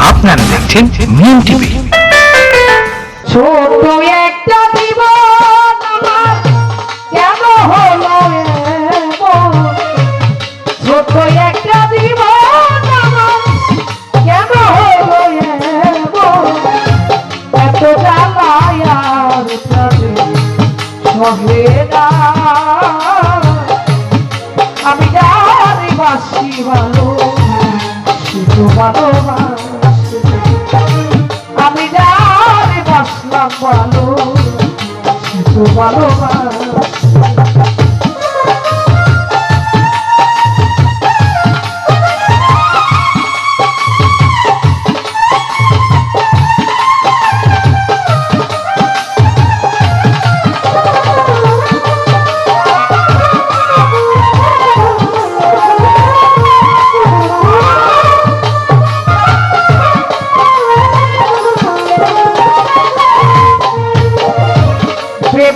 আপনারা দেখছেন মিম টিভি। একটা জীবন কেন হলো ছোট একটা জীবন কেন হলো এত জ্বালায়ার সহে না আমি যার ভালো শুধু ভালো ভালো ভালো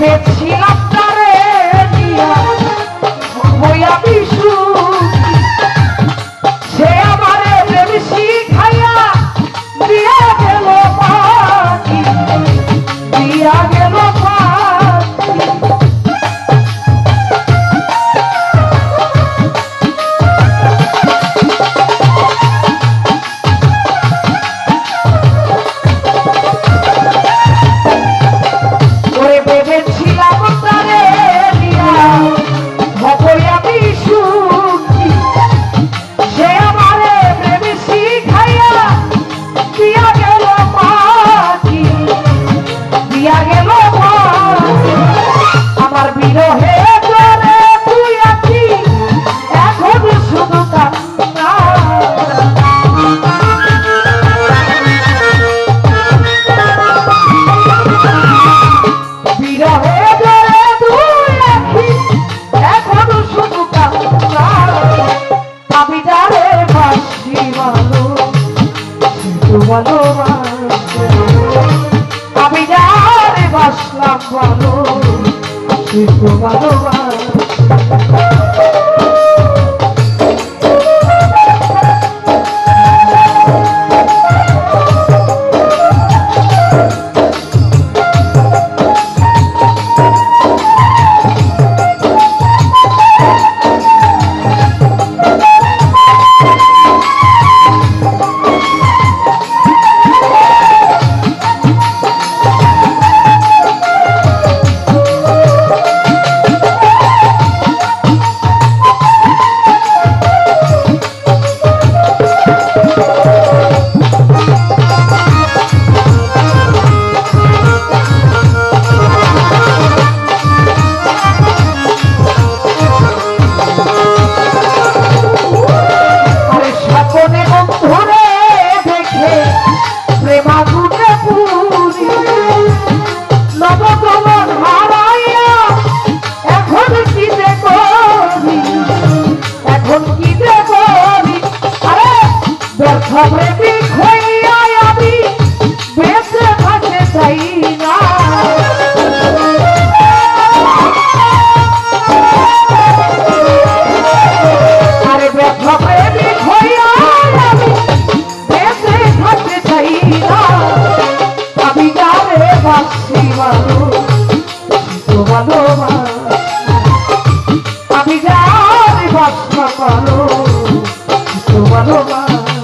Let's. ভালোবাসলাম বলো তুই ভালোবাস। Come on.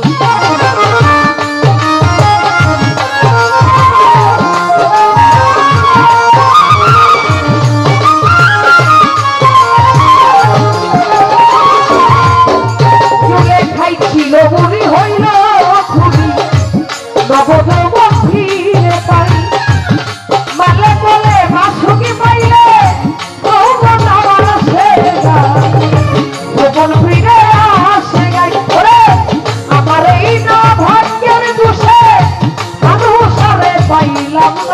Come on.